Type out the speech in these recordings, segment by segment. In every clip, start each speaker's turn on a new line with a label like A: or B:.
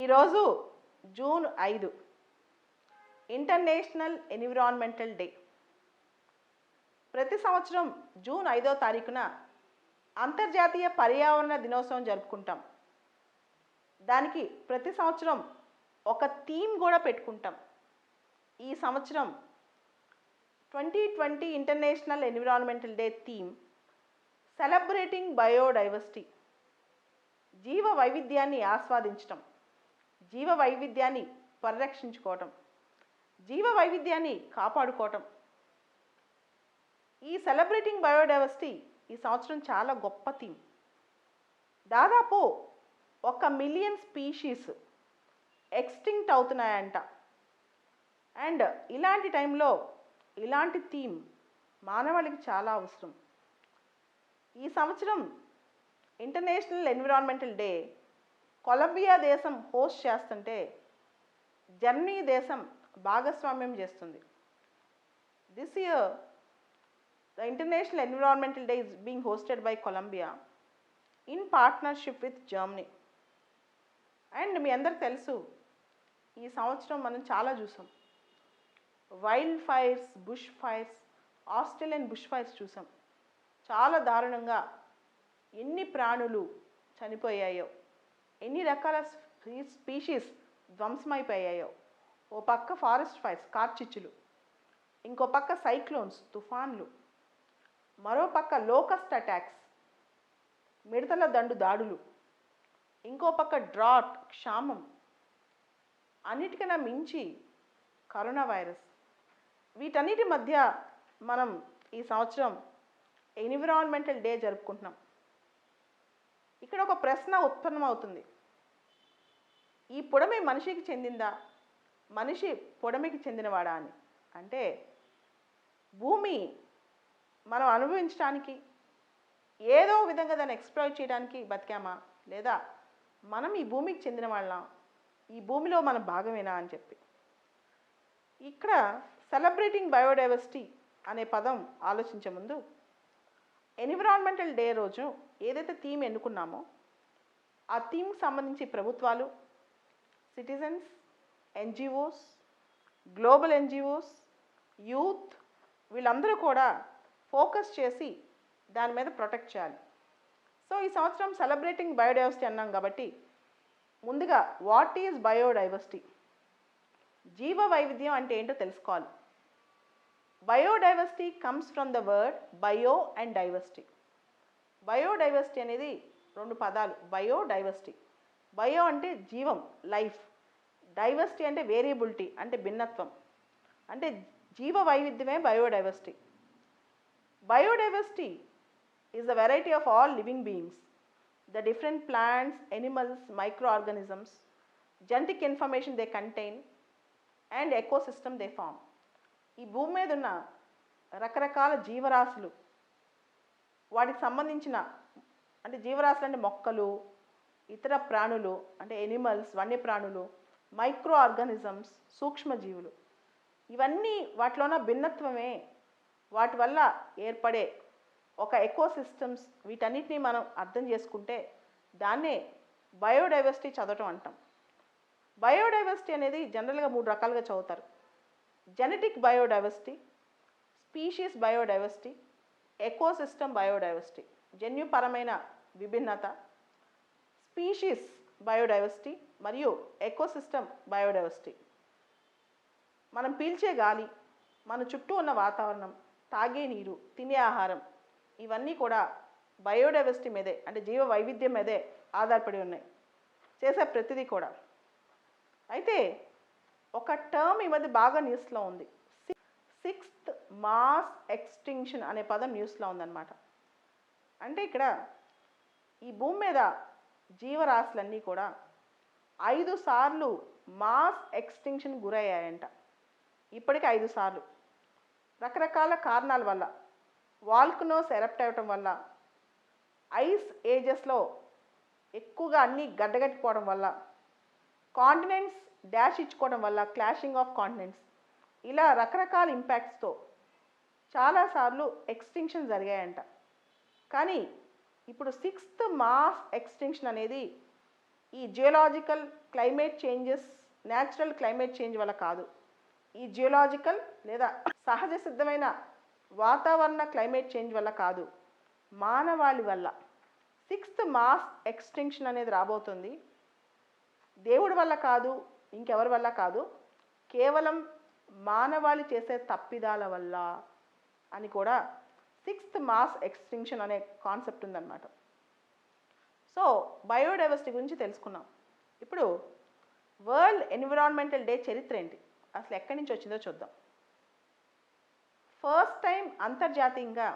A: ఈరోజు జూన్ ఐదు international environmental day. ప్రతి సంవత్సరం జూన్ ఐదో తారీఖున అంతర్జాతీయ పర్యావరణ దినోత్సవం జరుపుకుంటాం. దానికి ప్రతి సంవత్సరం ఒక థీమ్ కూడా పెట్టుకుంటాం. ఈ సంవత్సరం twenty twenty international environmental day theme celebrating biodiversity జీవ వైవిధ్యాన్ని ఆస్వాదించటం. జీవ వైవిధ్యాన్ని పరిరక్షించుకోవటం జీవ వైవిధ్యాన్ని కాపాడుకోవటం. ఈ సెలబ్రేటింగ్ బయోడైవర్సిటీ ఈ సంవత్సరం చాలా గొప్ప థీమ్. దాదాపు ఒక మిలియన్ స్పీషీస్ ఎక్స్టింక్ట్ అవుతున్నాయంట. అండ్ ఇలాంటి టైంలో ఇలాంటి థీమ్ మానవాళికి చాలా అవసరం. ఈ సంవత్సరం ఇంటర్నేషనల్ ఎన్విరాన్మెంటల్ డే కొలంబియా దేశం హోస్ట్ చేస్తుంటే జర్మనీ దేశం భాగస్వామ్యం చేస్తుంది. This year the international environmental day is being hosted by Colombia in partnership with Germany and మీ అందరికి తెలుసు ఈ సంవత్సరం మనం చాలా చూసాం. Wild fires bush fires Australian bush fires చూసాం. చాలా దారుణంగా ఎన్ని ప్రాణులు చనిపోయాయో ఎన్ని రకాల స్పీషీస్ ధ్వంసమైపోయాయో. ఓ పక్క ఫారెస్ట్ ఫైర్స్ కార్చిచ్చులు. ఇంకో పక్క సైక్లోన్స్ తుఫాన్లు. మరో పక్క లోకస్ట్ అటాక్స్ మిడతల దండు దాడులు. ఇంకో పక్క డ్రాట్ క్షామం. అన్నిటికన్నా మించి కరోనా వైరస్. వీటన్నిటి మధ్య మనం ఈ సంవత్సరం ఎన్విరాన్మెంటల్ డే జరుపుకుంటున్నాం. ఇక్కడ ఒక ప్రశ్న ఉత్పన్నం అవుతుంది ఈ పొడమి మనిషికి చెందిందా? మనిషి పొడమికి చెందినవాడా అని. అంటే భూమి మనం అనుభవించడానికి ఏదో విధంగా దాన్ని ఎక్స్ప్లోర్ చేయడానికి బతికామా? లేదా మనం ఈ భూమికి చెందిన వాళ్ళం ఈ భూమిలో మన భాగమేనా అని చెప్పి. ఇక్కడ సెలబ్రేటింగ్ బయోడైవర్సిటీ అనే పదం ఆలోచించే ముందు ఎన్విరాన్మెంటల్ డే రోజు ఏదైతే థీమ్ ఎన్నుకున్నామో ఆ థీమ్కి సంబంధించి ప్రభుత్వాలు citizens NGOs global NGOs youth వీళ్ళందరూ కూడా ఫోకస్ చేసి దాని మీద ప్రొటెక్ట్ చేయాలి. సో ఈ సంవత్సరం సెలబ్రేటింగ్ బయోడైవర్సిటీ అన్నాం కాబట్టి ముందుగా వాట్ ఈజ్ బయోడైవర్సిటీ? జీవ వైవిధ్యం అంటే ఏంటో తెలుసుకోవాలి. Biodiversity comes from the word bio and diversity. Biodiversity అనేది రెండు పదాలు. బయోడైవర్సిటీ. బయో అంటే జీవం లైఫ్. డైవర్సిటీ అంటే వేరియబిలిటీ అంటే భిన్నత్వం. అంటే జీవ వైవిధ్యమే biodiversity. Biodiversity is the variety of all living beings the different plants animals micro organisms genetic information they contain and ecosystem they form ఈ భూమి మీద ఉన్న రకరకాల జీవరాశులు వాటికి సంబంధించిన అంటే జీవరాశులు అంటే మొక్కలు ఇతర ప్రాణులు అంటే ఎనిమల్స్ వన్యప్రాణులు మైక్రో ఆర్గానిజమ్స్ సూక్ష్మజీవులు. ఇవన్నీ వాటిలోన భిన్నత్వమే. వాటి వల్ల ఏర్పడే ఒక ఎకోసిస్టమ్స్ వీటన్నిటిని మనం అర్థం చేసుకుంటే దాన్నే బయోడైవర్సిటీ చదవటం అంటాం. బయోడైవర్సిటీ అనేది జనరల్గా మూడు రకాలుగా చదువుతారు. Genetic biodiversity species biodiversity ecosystem biodiversity జన్యుపరమైన విభిన్నత స్పీషీస్ బయోడైవర్సిటీ మరియు ఎకోసిస్టమ్ బయోడైవర్సిటీ మనం పీల్చే గాలి మన చుట్టూ ఉన్న వాతావరణం తాగే నీరు తినే ఆహారం ఇవన్నీ కూడా బయోడైవర్సిటీ మీదే అంటే జీవ వైవిధ్యం మీదే ఆధారపడి ఉన్నాయి. చేసే ప్రతిదీ కూడా. అయితే ఒక టర్మ్ ఈ మధ్య బాగా న్యూస్లో ఉంది. సిక్స్త్ మాస్ ఎక్స్టింక్షన్ అనే పదం న్యూస్లో ఉందన్నమాట. అంటే ఇక్కడ ఈ భూమి మీద జీవరాశులన్నీ కూడా ఐదు సార్లు మాస్ ఎక్స్టింక్షన్ గురయ్యాయంట. ఇప్పటికి ఐదు సార్లు. రకరకాల కారణాల వల్ల వాల్కనోస్ ఎరప్ట్ అవ్వటం వల్ల ఐస్ ఏజెస్లో ఎక్కువగా అన్నీ గడ్డగట్టిపోవడం వల్ల కాంటినెంట్స్ డాష్ ఇచ్చుకోవడం వల్ల క్లాషింగ్ ఆఫ్ కాంటినెంట్స్ ఇలా రకరకాల ఇంపాక్ట్స్తో చాలాసార్లు ఎక్స్టింక్షన్ జరిగాయంట. కానీ ఇప్పుడు సిక్స్త్ మాస్ ఎక్స్టింక్షన్ అనేది ఈ geological climate changes natural climate change వల్ల కాదు. ఈ జియోలాజికల్ లేదా సహజ సిద్ధమైన వాతావరణ క్లైమేట్ చేంజ్ వల్ల కాదు. మానవాళి వల్ల. సిక్స్త్ మాస్ ఎక్స్టింక్షన్ అనేది రాబోతుంది. దేవుడి వల్ల కాదు ఇంకెవరి వల్ల కాదు. కేవలం మానవాళి చేసే తప్పిదాల వల్ల అని కూడా సిక్స్త్ మాస్ ఎక్స్టింక్షన్ అనే కాన్సెప్ట్ ఉందన్నమాట. సో బయోడైవర్సిటీ గురించి తెలుసుకున్నాం ఇప్పుడు వరల్డ్ ఎన్విరాన్మెంటల్ డే చరిత్ర ఏంటి? అసలు ఎక్కడి నుంచి వచ్చిందో చూద్దాం. ఫస్ట్ టైం అంతర్జాతీయంగా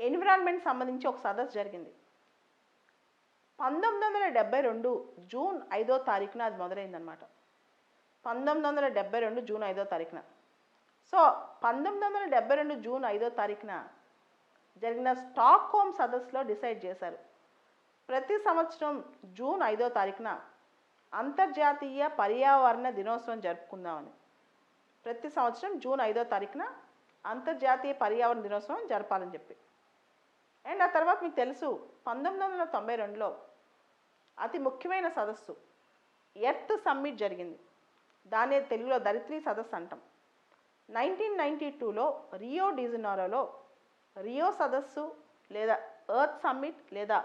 A: ఎన్విరాన్మెంట్ సంబంధించి ఒక సదస్సు జరిగింది. పంతొమ్మిది వందల డెబ్బై రెండు జూన్ ఐదో తారీఖున అది మొదలైందనమాట పంతొమ్మిది వందల డెబ్బై రెండు జూన్ ఐదో తారీఖున. సో పంతొమ్మిది వందల డెబ్బై రెండు జూన్ ఐదో తారీఖున జరిగిన స్టాక్ హోమ్ సదస్సులో డిసైడ్ చేశారు. ప్రతి సంవత్సరం జూన్ ఐదో తారీఖున అంతర్జాతీయ పర్యావరణ దినోత్సవం జరుపుకుందామని. ప్రతి సంవత్సరం జూన్ ఐదో తారీఖున అంతర్జాతీయ పర్యావరణ దినోత్సవం జరపాలని చెప్పి. అండ్ ఆ తర్వాత మీకు తెలుసు పంతొమ్మిది వందల తొంభై రెండులో అతి ముఖ్యమైన సదస్సు. ఎర్త్ సమ్మిట్ జరిగింది. దానే తెలుగులో దరిత్రి సదస్సు అంటాం. నైన్టీన్ నైంటీ టూలో రియో డిజినారోలో రియో సదస్సు లేదా ఎర్త్ సమ్మిట్ లేదా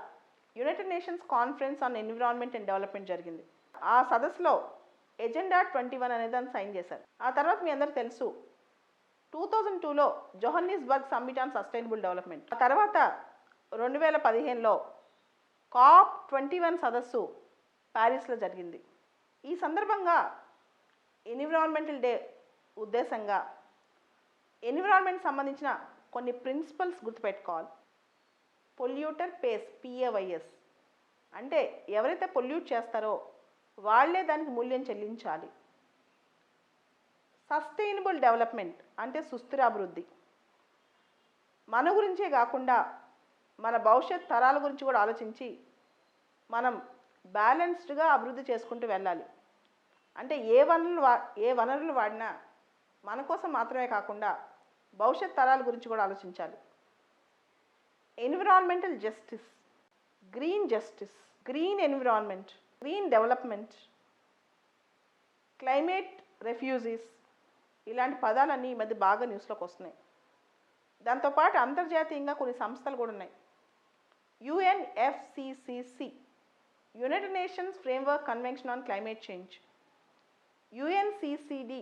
A: United Nations conference on environment and development జరిగింది. ఆ సదస్సులో ఎజెండా ట్వంటీ వన్ అనే దాన్ని సైన్ చేశారు. ఆ తర్వాత మీ అందరికీ తెలుసు టూ థౌజండ్ టూలో Johannesburg summit on sustainable development. ఆ తర్వాత రెండు వేల పదిహేనులో కాప్ ట్వంటీ వన్ సదస్సు ప్యారిస్లో జరిగింది. ఈ సందర్భంగా ఎన్విరాన్మెంటల్ డే ఉద్దేశంగా ఎన్విరాన్మెంట్ సంబంధించిన కొన్ని ప్రిన్సిపల్స్ గుర్తుపెట్టుకోవాలి. పొల్యూటర్ పేస్ పిఏవైఎస్ అంటే ఎవరైతే పొల్యూట్ చేస్తారో వాళ్ళే దానికి మూల్యం చెల్లించాలి. సస్టైనబుల్ డెవలప్మెంట్ అంటే సుస్థిర అభివృద్ధి మన గురించే కాకుండా మన భవిష్యత్ తరాల గురించి కూడా ఆలోచించి మనం బ్యాలెన్స్డ్గా అభివృద్ధి చేసుకుంటూ వెళ్ళాలి. అంటే ఏ వనరులు వా ఏ వనరులు వాడినా మన కోసం మాత్రమే కాకుండా భవిష్యత్ తరాల గురించి కూడా ఆలోచించాలి. Environmental justice green justice green environment green development climate refugees ఇలాంటి పదాలన్నీ ఈ మధ్య బాగా న్యూస్లోకి వస్తున్నాయి. దాంతోపాటు అంతర్జాతీయంగా కొన్ని సంస్థలు కూడా ఉన్నాయి. UNFCCC United Nations framework convention on climate change UNCCD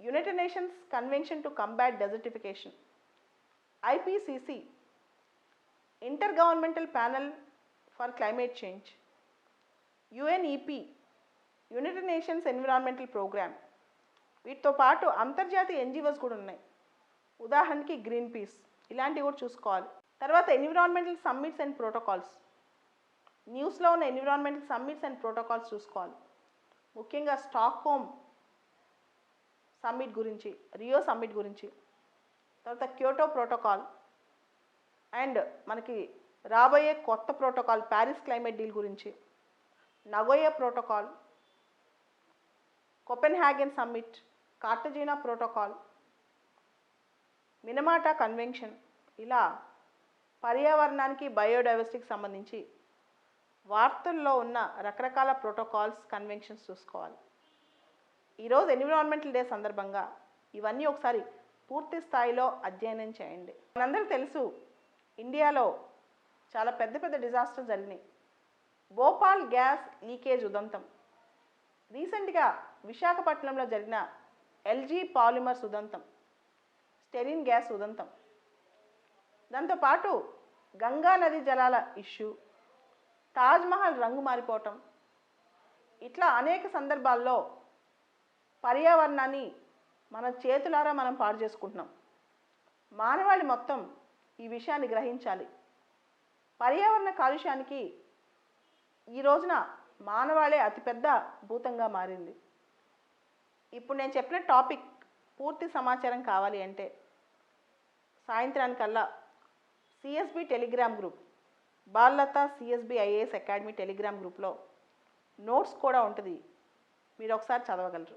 A: United Nations convention to combat desertification IPCC intergovernmental panel for climate change UNEP United Nations environmental programme వీటితో పాటు అంతర్జాతీయ ఎన్జిఓస్ కూడా ఉన్నాయి. ఉదాహరణకి గ్రీన్ పీస్ ఇలాంటివి కూడా చూసుకోవాలి. తర్వాత ఎన్విరాన్మెంటల్ సమ్మిట్స్ అండ్ ప్రోటోకాల్స్. న్యూస్లో ఉన్న ఎన్విరాన్మెంటల్ సమ్మిట్స్ అండ్ ప్రోటోకాల్స్ చూసుకోవాలి. ముఖ్యంగా స్టాక్ హోమ్ సమ్మిట్ గురించి రియో సమ్మిట్ గురించి తర్వాత క్యోటో ప్రోటోకాల్ అండ్ మనకి రాబోయే కొత్త ప్రోటోకాల్ ప్యారిస్ క్లైమేట్ డీల్ గురించి Nagoya protocol Copenhagen summit Cartagena protocol Minamata convention ఇలా పర్యావరణానికి బయోడైవర్సిటీకి సంబంధించి వార్తల్లో ఉన్న రకరకాల ప్రోటోకాల్స్ కన్వెన్షన్స్ చూసుకోవాలి. ఈరోజు ఎన్విరాన్మెంటల్ డే సందర్భంగా ఇవన్నీ ఒకసారి పూర్తి స్థాయిలో అధ్యయనం చేయండి. మనందరూ తెలుసు ఇండియాలో చాలా పెద్ద పెద్ద డిజాస్టర్ జరిగినాయి. భోపాల్ గ్యాస్ లీకేజ్ ఉదంతం. రీసెంట్గా విశాఖపట్నంలో జరిగిన ఎల్జీ పాలిమర్స్ ఉదంతం. స్టెరిన్ గ్యాస్ ఉదంతం. దాంతోపాటు గంగా నది జలాల ఇష్యూ తాజ్మహల్ రంగు మారిపోవటం ఇట్లా అనేక సందర్భాల్లో పర్యావరణాన్ని మన చేతులారా మనం పాడు చేసుకుంటున్నాం. మానవాళి మొత్తం ఈ విషయాన్ని గ్రహించాలి. పర్యావరణ కాలుష్యానికి ఈ రోజున మానవాళే అతిపెద్ద భూతంగా మారింది. ఇప్పుడు నేను చెప్పిన టాపిక్ పూర్తి సమాచారం కావాలి అంటే సాయంత్రానికల్లా సిఎస్బి టెలిగ్రామ్ గ్రూప్ బాల్లత సిఎస్బి ఐఏఎస్ అకాడమీ టెలిగ్రామ్ గ్రూప్లో నోట్స్ కూడా ఉంటుంది. మీరు ఒకసారి చదవగలరు.